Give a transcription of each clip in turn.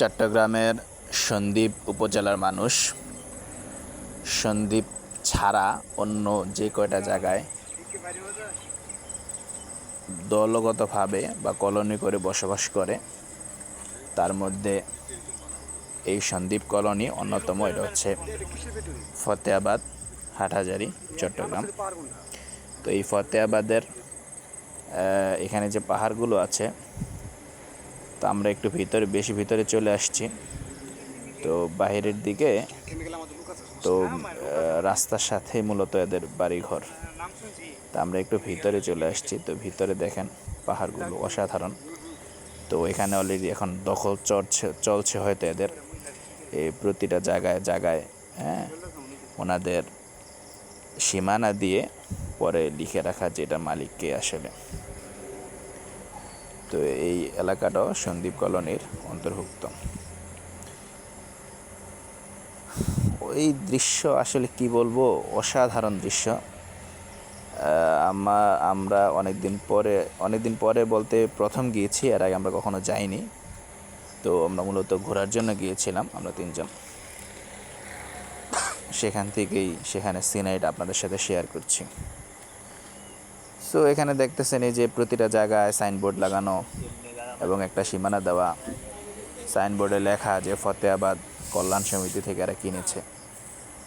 চট্টগ্রামের সন্দ্বীপ উপজেলার মানুষ। সন্দ্বীপ ছাড়া অন্য যে কয়টা জায়গায় দলগতভাবে বা কলোনি করে বসবাস করে, তার মধ্যে এই সন্দ্বীপ কলোনি অন্যতম। এটা হচ্ছে ফতেহাবাদ, হাটহাজারি, চট্টগ্রাম। তো এই ফতেহাবাদের এখানে যে পাহাড়গুলো আছে তো আমরা একটু ভিতরে, বেশি ভিতরে চলে আসছি। তো বাইরের দিকে, তো রাস্তার সাথে মূলত এদের বাড়িঘর। তা আমরা একটু ভিতরে চলে আসছি। তো ভিতরে দেখেন পাহাড়গুলো অসাধারণ। তো এখানে অলরেডি এখন দখল চলছে চলছে হয়তো এদের। এই প্রতিটা জায়গায় জায়গায় হ্যাঁ ওনাদের সীমানা দিয়ে পরে লিখে রাখা যেটা মালিক কে আসলে। তো এই এলাকাটাও সন্দীপ কলোনির অন্তর্ভুক্ত। ওই দৃশ্য আসলে কি বলব? অসাধারণ দৃশ্য। আমা, আমরা অনেক দিন পরে অনেক দিন পরে বলতে প্রথম গিয়েছি, এর আগে আমরা কখনো যাইনি। তো আমরা মূলত ঘোরার জন্য গিয়েছিলাম, আমরা তিনজন। সেখান থেকেই সেখানে সিনাইট আপনাদের সাথে শেয়ার করছি। সো এখানে দেখতেছেন এই যে প্রতিটা জায়গায় সাইনবোর্ড লাগানো এবং একটা সীমানা দেওয়া। সাইনবোর্ডে লেখা যে ফতেহাবাদ কল্যাণ সমিতি থেকে এরা কিনেছে।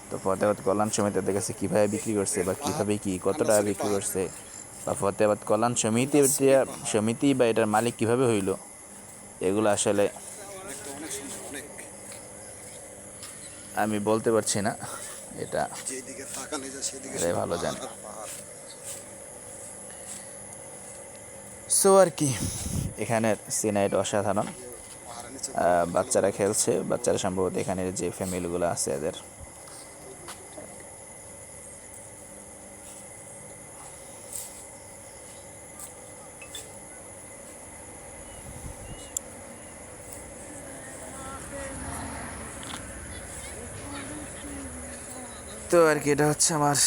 তো ফতেহাবাদ কল্যাণ সমিতি দেখেছে কীভাবে বিক্রি করছে বা কীভাবে কী কত টাকা বিক্রি করছে? বা ফতেহাবাদ কল্যাণ সমিতি সমিতি বা এটার মালিক কীভাবে হইল? এগুলো আসলে আমি বলতে পারছি না। এটা ভালো জানে। পাহাড় আর পাহাড়। সো আর কি, এখানের সিনাইট অসাধারণ। বাচ্চারা খেলছে, বাচ্চারা সম্ভবত এখানের যে ফ্যামিলিগুলো আছে এদের। তো আর কি, এটা হচ্ছে আমার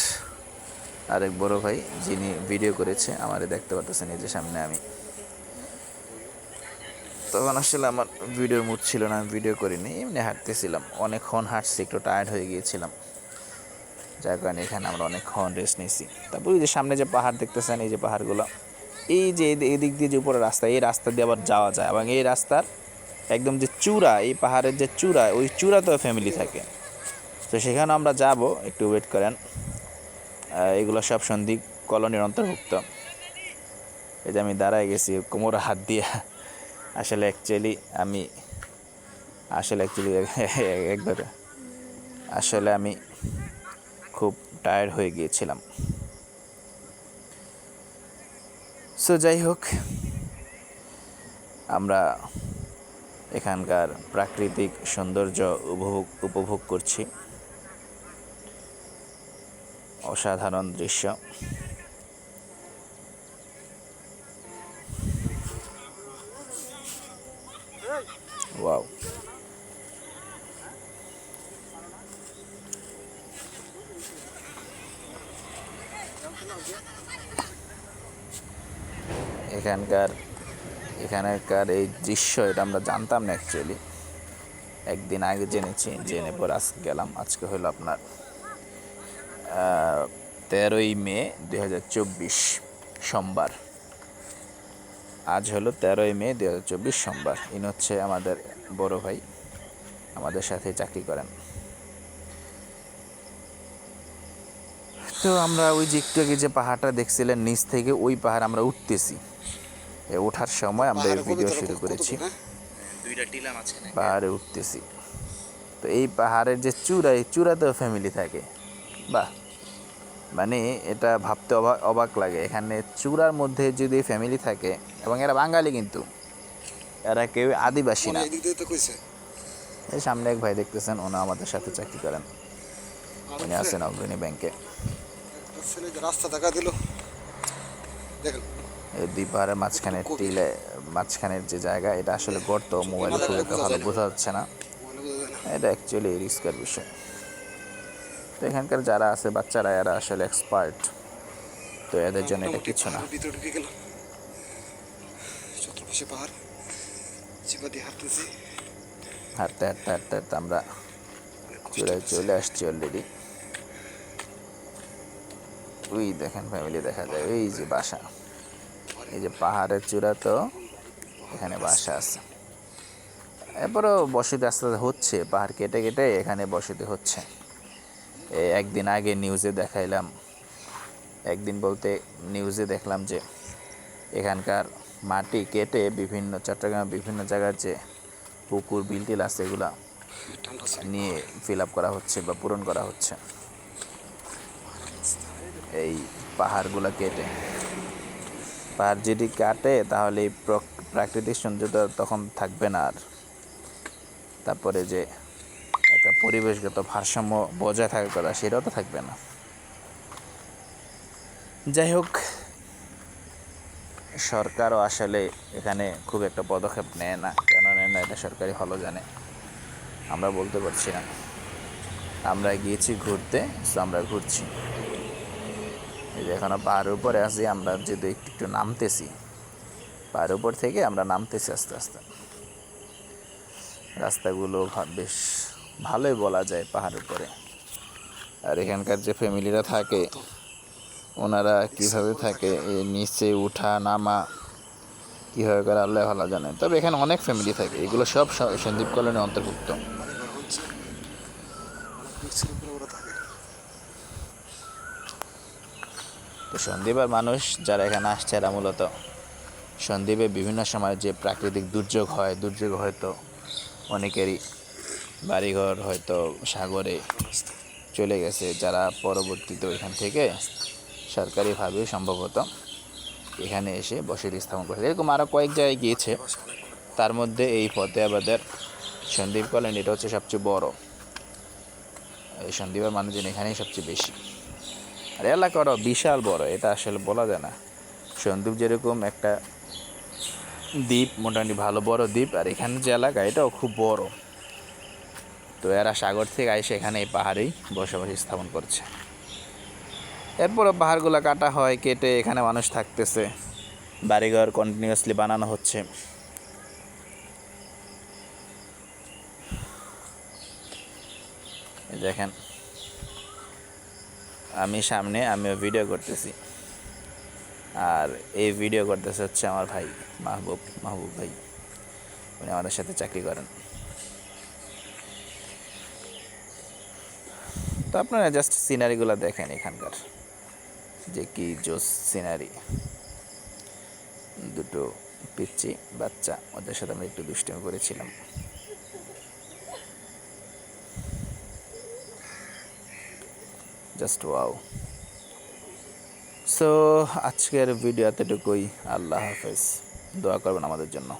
আরেক বড় ভাই, যিনি ভিডিও করেছে, আমারে দেখতে পারতেছেন এই যে সামনে আমি। তখন আসলে আমার ভিডিওর মুড ছিল না, আমি ভিডিও করিনি, এমনি হাঁটতেছিলাম। অনেকক্ষণ হাঁটছি, একটু টায়ার্ড হয়ে গিয়েছিলাম। যার কারণে এখানে আমরা অনেকক্ষণ রেস্ট নিয়েছি। তারপর ওই যে সামনে যে পাহাড় দেখতেছেন, এই যে পাহাড়গুলো, এই যে এদি- এদিক দিয়ে যে উপরে রাস্তা, এই রাস্তা দিয়ে আবার যাওয়া যায় এবং এই রাস্তার একদম যে চূড়া, এই পাহাড়ের যে চূড়া, ওই চূড়াতেও ফ্যামিলি থাকে। তো সেখানে আমরা যাব, একটু ওয়েট করেন। এগুলো সব সন্দীপ কলোনির অন্তর্ভুক্ত। এই যে আমি দাঁড়ায় গেছি, কোমরে হাত দিয়ে। আসলে অ্যাকচুয়ালি আমি, আসলে অ্যাকচুয়ালি একবার, আসলে আমি খুব টায়ার্ড হয়ে গিয়েছিলাম। সো যাই হোক, আমরা এখানকার প্রাকৃতিক সৌন্দর্য উপভোগ উপভোগ করছি। অসাধারণ দৃশ্য। এখানকার এখানকার এই দৃশ্য, এটা আমরা জানতাম না অ্যাকচুয়ালি একদিন আগে জেনেছি, জেনে পর আজকে গেলাম। আজকে হলো আপনার তেরোই মে দুই চব্বিশ সোমবার। আজ হলো তেরোই মে দুই হাজার চব্বিশ সোমবার। ইন হচ্ছে আমাদের বড় ভাই আমাদের সাথে চাকরি করেন। তো আমরা ওই যে একটু আগে যে পাহাড়টা দেখছিলেন নিচ থেকে ওই পাহাড় আমরা উঠতেছি। ওঠার সময় আমরা এই ভিডিও শুরু করেছি। হ্যাঁ? দুইটা পাহাড়ে উঠতেছি। তো এই পাহাড়ের যে চূড়া এই চূড়াতেও ফ্যামিলি থাকে। বাহ! মানে এটা ভাবতে অবাক অবাক লাগে। এখানে চূড়ার মধ্যে যদি ফ্যামিলি থাকে এবং এরা বাঙালি কিন্তু এরা কেউ আদিবাসী না। এই সামনে এক ভাই দেখতেছেন ওনা আমাদের সাথে চাকরি করেন। উনি আছেন অগ্রণী ব্যাংকে। রাস্তা দেখা দিল। দেখেন। এই দুই পাহাড়ের মাঝখানে টিলে মাঝখানের যে জায়গা এটা আসলে গর্ত মোবাইলে খুব একটা ভালো বোঝা যাচ্ছে না। এটা অ্যাকচুয়ালি রিস্কের বিষয়। তো এখানকার যারা আছে বাচ্চারা এরা আসলে এক্সপার্ট তো এদের জন্য এটা কিছু না। ভিতরে ঢুকে গেলাম। চতুর্পাশে পাহাড়। চিপা দিয়ে হাঁটতেছি। হাঁটতে হাঁটতে হাঁটতে হাঁটতে আমরা চলে চলে আসছি অলরেডি ওই দেখেন ফ্যামিলি দেখা যায় ওই যে বাসা। এই যে পাহাড়ের চূড়া তো এখানে বাসা আছে। এরপরও বসতি আস্তে আস্তে হচ্ছে পাহাড় কেটে কেটে এখানে বসতি হচ্ছে। এই একদিন আগে নিউজে দেখাইলাম। একদিন বলতে নিউজে দেখলাম যে, এখানকার মাটি কেটে বিভিন্ন চট্টগ্রামের বিভিন্ন জায়গার যে পুকুর, বিলটিল আছে এগুলা নিয়ে ফিল আপ করা হচ্ছে বা পূরণ করা হচ্ছে। এই পাহাড়গুলো কেটে। পাহাড় যদি কাটে তাহলে প্রাকৃতিক সৌন্দর্য তখন থাকবে না আর। তারপরে যে একটা পরিবেশগত ভারসাম্য বজায় থাকার কথা, সেটাও তো থাকবে না। যাই হোক, সরকারও আসলে এখানে খুব একটা পদক্ষেপ নেয় না। কেন নেয় না, এটা সরকারি ভালো জানে। আমরা বলতে পারছি না। আমরা গিয়েছি ঘুরতে আমরা ঘুরছি। এই যে এখনও পাহাড়ের উপরে আছি, আমরা যেহেতু একটু একটু নামতেছি। পাহাড়ের উপর থেকে আমরা নামতেছি আস্তে আস্তে। রাস্তাগুলো বেশ ভালোই বলা যায় পাহাড়ের উপরে। আর এখানকার যে ফ্যামিলিরা থাকে, ওনারা কীভাবে থাকে নিচে উঠা, নামা, কীভাবে করে আল্লাহ ভালো জানে। তবে এখানে অনেক ফ্যামিলি থাকে, এগুলো সব সন্দীপ কলোনির অন্তর্ভুক্ত। তো সন্দীপের মানুষ যারা এখানে আসছে, এরা মূলত সন্দীপে বিভিন্ন সময় যে প্রাকৃতিক দুর্যোগ হয়, দুর্যোগ হয়তো অনেকেরই বাড়িঘর হয়তো সাগরে চলে গেছে, যারা পরবর্তীতে এখান থেকে সরকারিভাবে সম্ভবত এখানে এসে বসতি স্থাপন করেছে। এরকম আরও কয়েক জায়গায় গিয়েছে। তার মধ্যে এই ফতেহাবাদের সন্দীপ কলোনি, এটা হচ্ছে সবচেয়ে বড়। এই সন্দীপের মানুষজন এখানেই সবচেয়ে বেশি। আর এলাকাটাও বিশাল বড়, এটা আসলে বলা যায় না। সন্দীপ যেরকম একটা দ্বীপ, মোটামুটি ভালো বড় দ্বীপ, আর এখানে যে এলাকা, এটাও খুব বড়। তো এরা সাগর থেকে এসে এখানে এই পাহাড়েই বসবাস স্থাপন করছে। এরপরও পাহাড়গুলো কাটা হয়, কেটে এখানে মানুষ থাকতেছে। বাড়িঘর কন্টিনিউয়াসলি বানানো হচ্ছে। দেখেন, আমি সামনে আমিও ভিডিও করতেছি। আর এই ভিডিও করতেছে হচ্ছে আমার ভাই, মাহবুব মাহবুব ভাই। উনি আমাদের সাথে চাকরি করেন। তো আপনারা জাস্ট সিনারিগুলো দেখেন এখানকার। যে কি জোস সিনারি দুটো পিচ্ছি বাচ্চা, ওদের সাথে আমরা একটু দুষ্টুমি করেছিলাম। জাস্ট ওয়াও সো আজকের ভিডিও এতটুকুই। আল্লাহ হাফেজ। দোয়া করবেন আমাদের জন্য।